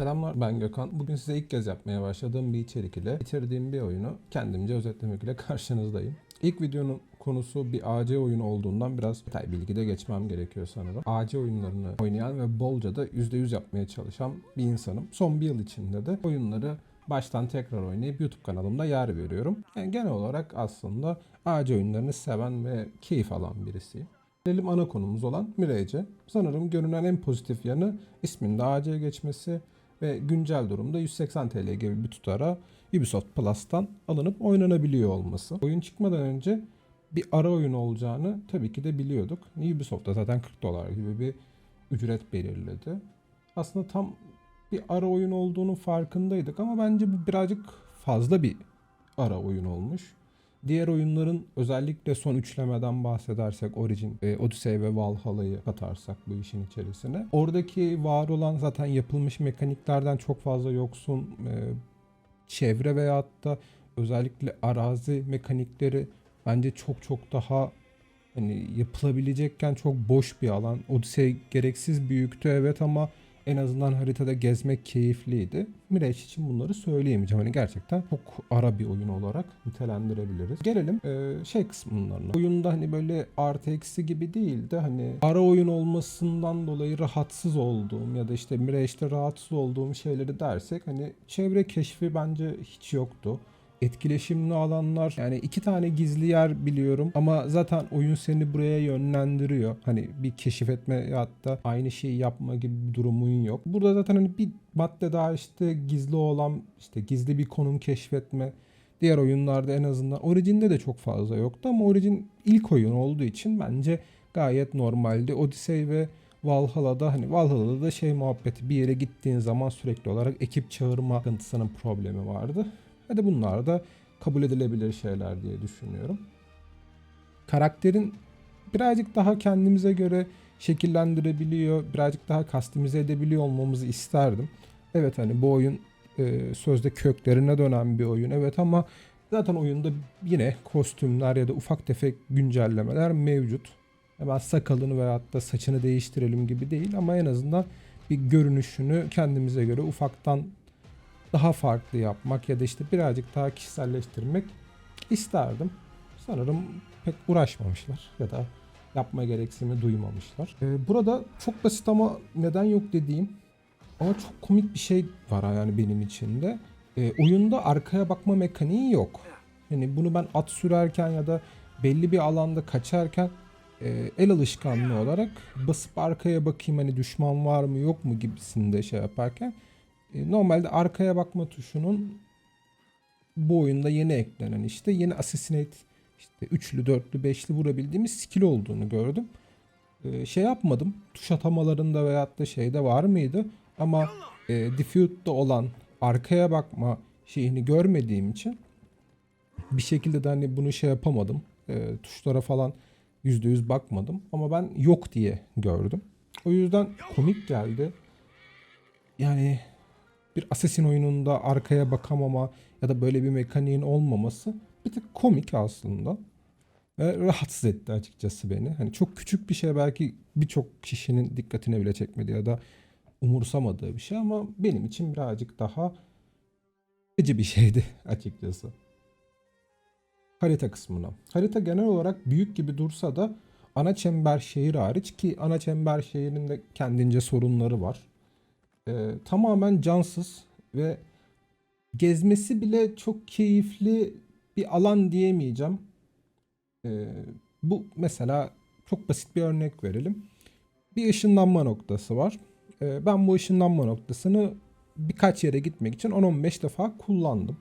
Selamlar ben Gökhan. Bugün size ilk kez yapmaya başladığım bir içerik ile bitirdiğim bir oyunu kendimce özetlemek ile karşınızdayım. İlk videonun konusu bir AC oyunu olduğundan biraz detay bilgi de geçmem gerekiyor sanırım. AC oyunlarını oynayan ve bolca da %100 yapmaya çalışan bir insanım. Son bir yıl içinde de oyunları baştan tekrar oynayıp YouTube kanalımda yer veriyorum. Yani genel olarak aslında AC oyunlarını seven ve keyif alan birisiyim. Gelelim ana konumuz olan Mirage. Sanırım görünen en pozitif yanı isminde AC geçmesi ve güncel durumda 180 TL gibi bir tutara Ubisoft Plus'tan alınıp oynanabiliyor olması. Oyun çıkmadan önce bir ara oyun olacağını tabii ki de biliyorduk. Ubisoft da zaten 40 dolar gibi bir ücret belirledi. Aslında tam bir ara oyun olduğunu farkındaydık ama bence bu birazcık fazla bir ara oyun olmuş. Diğer oyunların özellikle son üçlemeden bahsedersek Origin, e, Odyssey ve Valhalla'yı katarsak bu işin içerisine. Oradaki var olan zaten yapılmış mekaniklerden çok fazla yoksun. E, çevre veyahut da özellikle arazi mekanikleri bence çok çok daha hani yapılabilecekken çok boş bir alan. Odyssey gereksiz büyüktü evet ama en azından haritada gezmek keyifliydi. Mirage için bunları söyleyemeyeceğim. Hani gerçekten çok ara bir oyun olarak nitelendirebiliriz. Gelelim e, şey kısımlarına. Oyunda hani böyle artı eksi gibi değil de hani ara oyun olmasından dolayı rahatsız olduğum ya da işte Mirage'de rahatsız olduğum şeyleri dersek hani çevre keşfi bence hiç yoktu etkileşimli alanlar yani iki tane gizli yer biliyorum ama zaten oyun seni buraya yönlendiriyor. Hani bir keşif etme da aynı şeyi yapma gibi bir durumun yok. Burada zaten hani bir madde daha işte gizli olan işte gizli bir konum keşfetme Diğer oyunlarda en azından Origin'de de çok fazla yoktu ama Origin ilk oyun olduğu için bence gayet normaldi. Odyssey ve Valhalla'da hani Valhalla'da da şey muhabbeti bir yere gittiğin zaman sürekli olarak ekip çağırma sıkıntısının problemi vardı. Hadi bunlar da kabul edilebilir şeyler diye düşünüyorum. Karakterin birazcık daha kendimize göre şekillendirebiliyor, birazcık daha kastimize edebiliyor olmamızı isterdim. Evet hani bu oyun e, sözde köklerine dönen bir oyun evet ama zaten oyunda yine kostümler ya da ufak tefek güncellemeler mevcut. Hemen sakalını veyahut da saçını değiştirelim gibi değil ama en azından bir görünüşünü kendimize göre ufaktan daha farklı yapmak ya da işte birazcık daha kişiselleştirmek isterdim. Sanırım pek uğraşmamışlar ya da yapma gereksinimi duymamışlar. Ee, burada çok basit ama neden yok dediğim ama çok komik bir şey var yani benim için de. Ee, oyunda arkaya bakma mekaniği yok. Yani bunu ben at sürerken ya da belli bir alanda kaçarken e, el alışkanlığı olarak basıp arkaya bakayım hani düşman var mı yok mu gibisinde şey yaparken normalde arkaya bakma tuşunun bu oyunda yeni eklenen işte yeni assassinate işte üçlü, dörtlü, beşli vurabildiğimiz skill olduğunu gördüm. E, şey yapmadım. Tuş atamalarında veyahut da şeyde var mıydı? Ama e, Diffuse'da olan arkaya bakma şeyini görmediğim için bir şekilde de hani bunu şey yapamadım. E, tuşlara falan %100 bakmadım. Ama ben yok diye gördüm. O yüzden komik geldi. Yani bir Assassin oyununda arkaya bakamama ya da böyle bir mekaniğin olmaması bir tık komik aslında. Ve rahatsız etti açıkçası beni. Hani çok küçük bir şey belki birçok kişinin dikkatine bile çekmedi ya da umursamadığı bir şey ama benim için birazcık daha acı bir şeydi açıkçası. Harita kısmına. Harita genel olarak büyük gibi dursa da ana çember şehir hariç ki ana çember şehrin de kendince sorunları var. Ee, tamamen cansız ve gezmesi bile çok keyifli bir alan diyemeyeceğim. Ee, bu mesela çok basit bir örnek verelim. Bir ışınlanma noktası var. Ee, ben bu ışınlanma noktasını birkaç yere gitmek için 10-15 defa kullandım.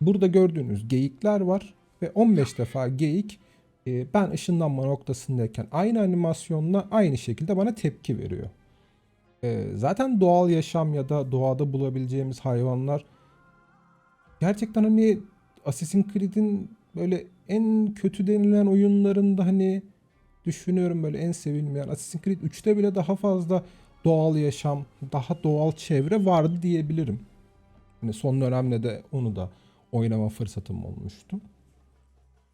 Burada gördüğünüz geyikler var ve 15 defa geyik e, ben ışınlanma noktasındayken aynı animasyonla aynı şekilde bana tepki veriyor. E, zaten doğal yaşam ya da doğada bulabileceğimiz hayvanlar gerçekten hani Assassin's Creed'in böyle en kötü denilen oyunlarında hani düşünüyorum böyle en sevilmeyen Assassin's Creed 3'te bile daha fazla doğal yaşam, daha doğal çevre vardı diyebilirim. Hani son dönemde de onu da oynama fırsatım olmuştu.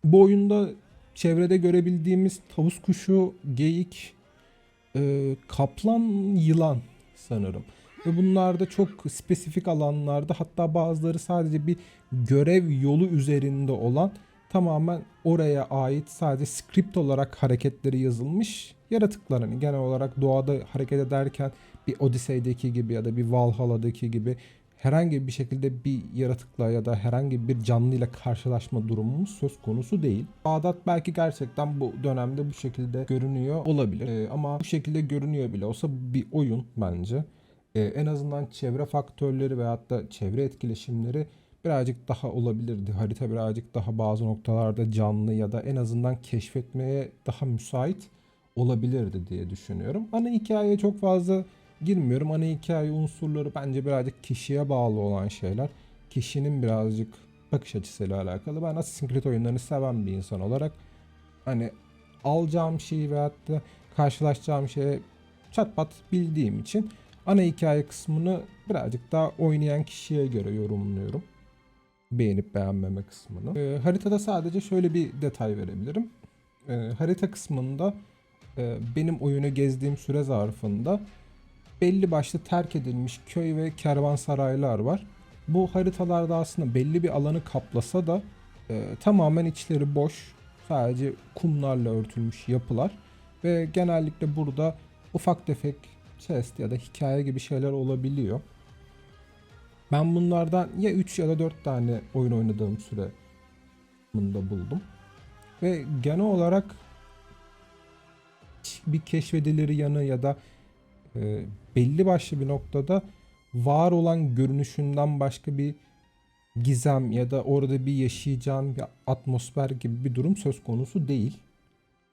Bu oyunda çevrede görebildiğimiz tavus kuşu, geyik, e, kaplan, yılan sanırım. Ve bunlar da çok spesifik alanlarda hatta bazıları sadece bir görev yolu üzerinde olan tamamen oraya ait sadece script olarak hareketleri yazılmış yaratıklar. Hani genel olarak doğada hareket ederken bir Odyssey'deki gibi ya da bir Valhalla'daki gibi herhangi bir şekilde bir yaratıkla ya da herhangi bir canlıyla karşılaşma durumumuz söz konusu değil. Bağdat belki gerçekten bu dönemde bu şekilde görünüyor olabilir. Ee, ama bu şekilde görünüyor bile olsa bir oyun bence. Ee, en azından çevre faktörleri veyahut da çevre etkileşimleri birazcık daha olabilirdi. Harita birazcık daha bazı noktalarda canlı ya da en azından keşfetmeye daha müsait olabilirdi diye düşünüyorum. Ana hikayeye çok fazla girmiyorum. Ana hikaye unsurları bence birazcık kişiye bağlı olan şeyler. Kişinin birazcık bakış açısıyla alakalı. Ben Assassin's oyunlarını seven bir insan olarak hani alacağım şeyi veyahut da karşılaşacağım şeye çat pat bildiğim için ana hikaye kısmını birazcık daha oynayan kişiye göre yorumluyorum. Beğenip beğenmeme kısmını. Ee, haritada sadece şöyle bir detay verebilirim. Ee, harita kısmında e, benim oyunu gezdiğim süre zarfında belli başlı terk edilmiş köy ve kervansaraylar var. Bu haritalarda aslında belli bir alanı kaplasa da e, tamamen içleri boş, sadece kumlarla örtülmüş yapılar ve genellikle burada ufak tefek chest ya da hikaye gibi şeyler olabiliyor. Ben bunlardan ya 3 ya da 4 tane oyun oynadığım süre bunda buldum. Ve genel olarak bir keşfedilir yanı ya da e, belli başlı bir noktada var olan görünüşünden başka bir gizem ya da orada bir yaşayacağın bir atmosfer gibi bir durum söz konusu değil.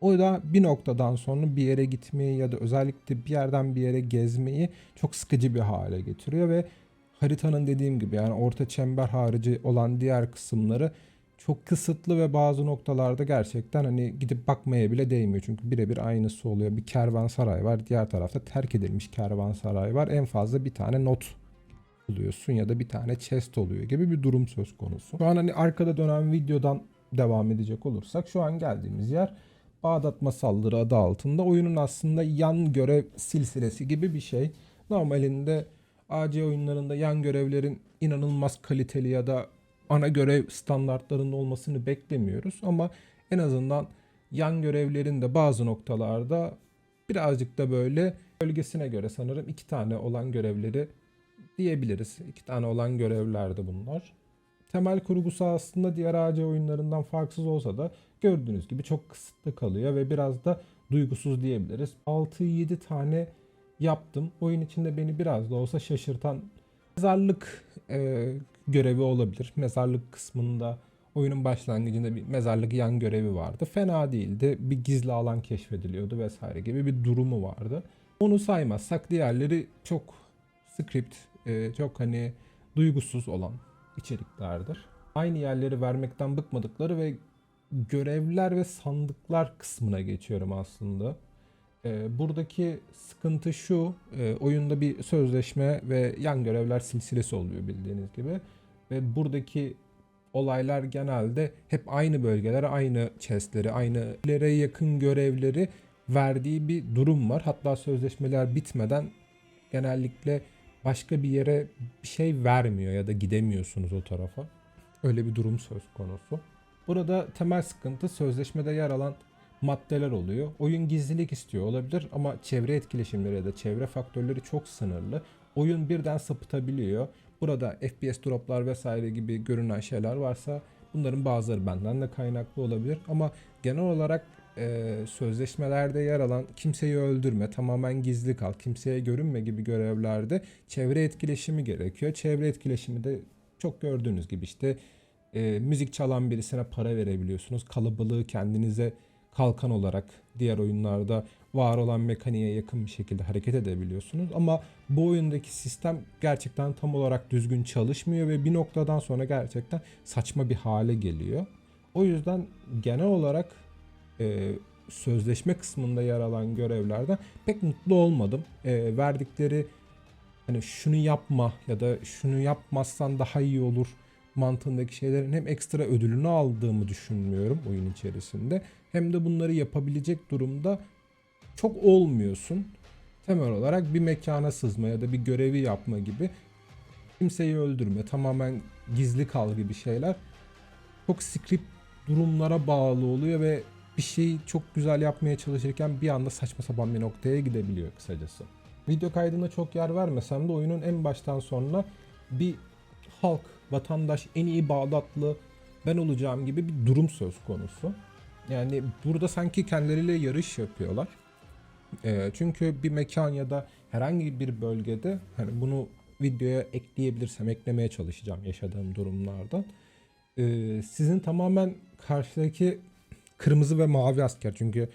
O da bir noktadan sonra bir yere gitmeyi ya da özellikle bir yerden bir yere gezmeyi çok sıkıcı bir hale getiriyor ve haritanın dediğim gibi yani orta çember harici olan diğer kısımları çok kısıtlı ve bazı noktalarda gerçekten hani gidip bakmaya bile değmiyor. Çünkü birebir aynısı oluyor. Bir kervansaray var. Diğer tarafta terk edilmiş kervansaray var. En fazla bir tane not buluyorsun ya da bir tane chest oluyor gibi bir durum söz konusu. Şu an hani arkada dönen videodan devam edecek olursak şu an geldiğimiz yer Bağdat Masalları adı altında oyunun aslında yan görev silsilesi gibi bir şey. Normalinde AC oyunlarında yan görevlerin inanılmaz kaliteli ya da ana görev standartlarında olmasını beklemiyoruz ama en azından yan görevlerin de bazı noktalarda birazcık da böyle bölgesine göre sanırım iki tane olan görevleri diyebiliriz. İki tane olan görevlerdi bunlar. Temel kurgusu aslında diğer AC oyunlarından farksız olsa da gördüğünüz gibi çok kısıtlı kalıyor ve biraz da duygusuz diyebiliriz. 6-7 tane yaptım. Oyun içinde beni biraz da olsa şaşırtan mezarlık e, görevi olabilir. Mezarlık kısmında oyunun başlangıcında bir mezarlık yan görevi vardı. Fena değildi. Bir gizli alan keşfediliyordu vesaire gibi bir durumu vardı. Onu saymazsak diğerleri çok script, e, çok hani duygusuz olan içeriklerdir. Aynı yerleri vermekten bıkmadıkları ve görevler ve sandıklar kısmına geçiyorum aslında. E, buradaki sıkıntı şu, e, oyunda bir sözleşme ve yan görevler silsilesi oluyor bildiğiniz gibi. Ve buradaki olaylar genelde hep aynı bölgelere, aynı chestleri, aynı ilere yakın görevleri verdiği bir durum var. Hatta sözleşmeler bitmeden genellikle başka bir yere bir şey vermiyor ya da gidemiyorsunuz o tarafa. Öyle bir durum söz konusu. Burada temel sıkıntı sözleşmede yer alan maddeler oluyor. Oyun gizlilik istiyor olabilir ama çevre etkileşimleri ya da çevre faktörleri çok sınırlı. Oyun birden sapıtabiliyor. Burada FPS droplar vesaire gibi görünen şeyler varsa bunların bazıları benden de kaynaklı olabilir. Ama genel olarak e, sözleşmelerde yer alan kimseyi öldürme, tamamen gizli kal, kimseye görünme gibi görevlerde çevre etkileşimi gerekiyor. Çevre etkileşimi de çok gördüğünüz gibi işte e, müzik çalan birisine para verebiliyorsunuz. Kalabalığı kendinize kalkan olarak diğer oyunlarda var olan mekaniğe yakın bir şekilde hareket edebiliyorsunuz. Ama bu oyundaki sistem gerçekten tam olarak düzgün çalışmıyor ve bir noktadan sonra gerçekten saçma bir hale geliyor. O yüzden genel olarak e, sözleşme kısmında yer alan görevlerden pek mutlu olmadım. E, verdikleri hani şunu yapma ya da şunu yapmazsan daha iyi olur mantığındaki şeylerin hem ekstra ödülünü aldığımı düşünmüyorum oyun içerisinde hem de bunları yapabilecek durumda çok olmuyorsun. temel olarak bir mekana sızma ya da bir görevi yapma gibi kimseyi öldürme, tamamen gizli kal gibi şeyler çok script durumlara bağlı oluyor ve bir şeyi çok güzel yapmaya çalışırken bir anda saçma sapan bir noktaya gidebiliyor kısacası. Video kaydına çok yer vermesem de oyunun en baştan sonuna bir halk, vatandaş, en iyi Bağdatlı ben olacağım gibi bir durum söz konusu. Yani burada sanki kendileriyle yarış yapıyorlar. Ee, çünkü bir mekan ya da herhangi bir bölgede hani bunu videoya ekleyebilirsem eklemeye çalışacağım yaşadığım durumlardan. Ee, sizin tamamen karşıdaki kırmızı ve mavi asker çünkü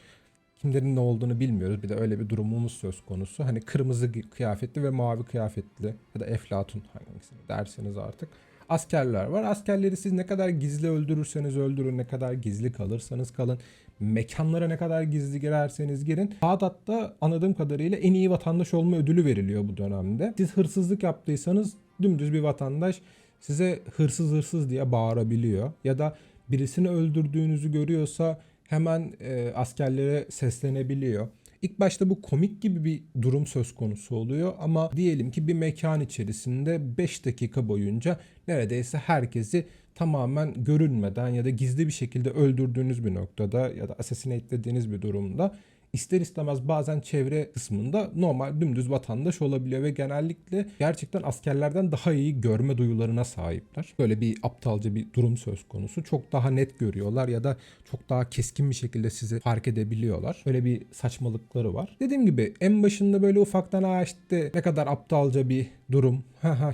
kimlerin ne olduğunu bilmiyoruz. Bir de öyle bir durumumuz söz konusu. Hani kırmızı kıyafetli ve mavi kıyafetli ya da eflatun hangisini derseniz artık askerler var. Askerleri siz ne kadar gizli öldürürseniz öldürün, ne kadar gizli kalırsanız kalın, mekanlara ne kadar gizli girerseniz girin. Bağdat'ta anladığım kadarıyla en iyi vatandaş olma ödülü veriliyor bu dönemde. Siz hırsızlık yaptıysanız dümdüz bir vatandaş size hırsız hırsız diye bağırabiliyor. Ya da birisini öldürdüğünüzü görüyorsa hemen e, askerlere seslenebiliyor. İlk başta bu komik gibi bir durum söz konusu oluyor ama diyelim ki bir mekan içerisinde 5 dakika boyunca neredeyse herkesi tamamen görünmeden ya da gizli bir şekilde öldürdüğünüz bir noktada ya da assassinatelediğiniz bir durumda ister istemez bazen çevre kısmında normal dümdüz vatandaş olabiliyor ve genellikle gerçekten askerlerden daha iyi görme duyularına sahipler. Böyle bir aptalca bir durum söz konusu. Çok daha net görüyorlar ya da çok daha keskin bir şekilde sizi fark edebiliyorlar. Böyle bir saçmalıkları var. Dediğim gibi en başında böyle ufaktan ha işte ne kadar aptalca bir durum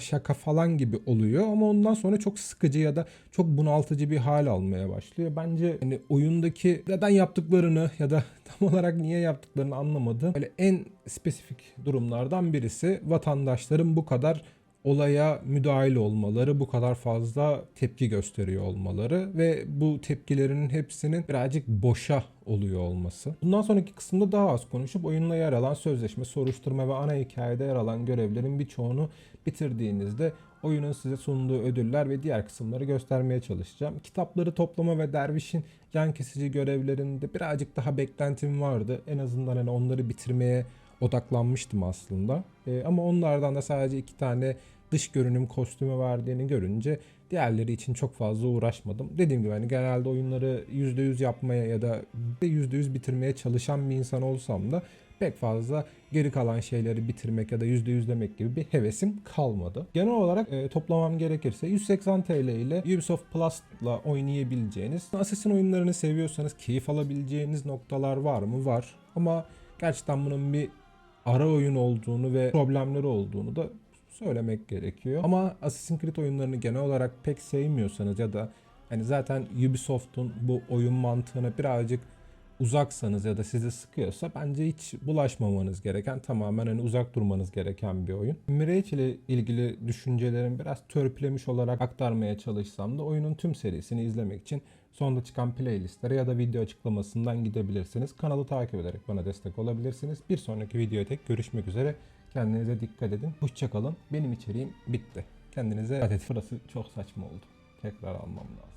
şaka falan gibi oluyor ama ondan sonra çok sıkıcı ya da çok bunaltıcı bir hal almaya başlıyor. Bence hani oyundaki neden yaptıklarını ya da tam olarak niye yaptıklarını anlamadığım böyle en spesifik durumlardan birisi vatandaşların bu kadar olaya müdahil olmaları, bu kadar fazla tepki gösteriyor olmaları ve bu tepkilerinin hepsinin birazcık boşa oluyor olması. Bundan sonraki kısımda daha az konuşup oyunla yer alan sözleşme, soruşturma ve ana hikayede yer alan görevlerin birçoğunu bitirdiğinizde oyunun size sunduğu ödüller ve diğer kısımları göstermeye çalışacağım. Kitapları toplama ve dervişin yan kesici görevlerinde birazcık daha beklentim vardı. En azından hani onları bitirmeye odaklanmıştım aslında. Ee, ama onlardan da sadece iki tane dış görünüm kostümü verdiğini görünce diğerleri için çok fazla uğraşmadım. Dediğim gibi hani genelde oyunları %100 yapmaya ya da %100 bitirmeye çalışan bir insan olsam da pek fazla geri kalan şeyleri bitirmek ya da %100 demek gibi bir hevesim kalmadı. Genel olarak e, toplamam gerekirse 180 TL ile Ubisoft Plus'la oynayabileceğiniz, Assassin oyunlarını seviyorsanız keyif alabileceğiniz noktalar var mı? Var. Ama gerçekten bunun bir ara oyun olduğunu ve problemleri olduğunu da söylemek gerekiyor. Ama Assassin's Creed oyunlarını genel olarak pek sevmiyorsanız ya da hani zaten Ubisoft'un bu oyun mantığına birazcık uzaksanız ya da sizi sıkıyorsa bence hiç bulaşmamanız gereken tamamen hani uzak durmanız gereken bir oyun. Mirage ile ilgili düşüncelerimi biraz törpülemiş olarak aktarmaya çalışsam da oyunun tüm serisini izlemek için sonda çıkan playlistlere ya da video açıklamasından gidebilirsiniz. Kanalı takip ederek bana destek olabilirsiniz. Bir sonraki videoya tek görüşmek üzere. Kendinize dikkat edin. Hoşçakalın. Benim içeriğim bitti. Kendinize dikkat edin. Burası çok saçma oldu. Tekrar almam lazım.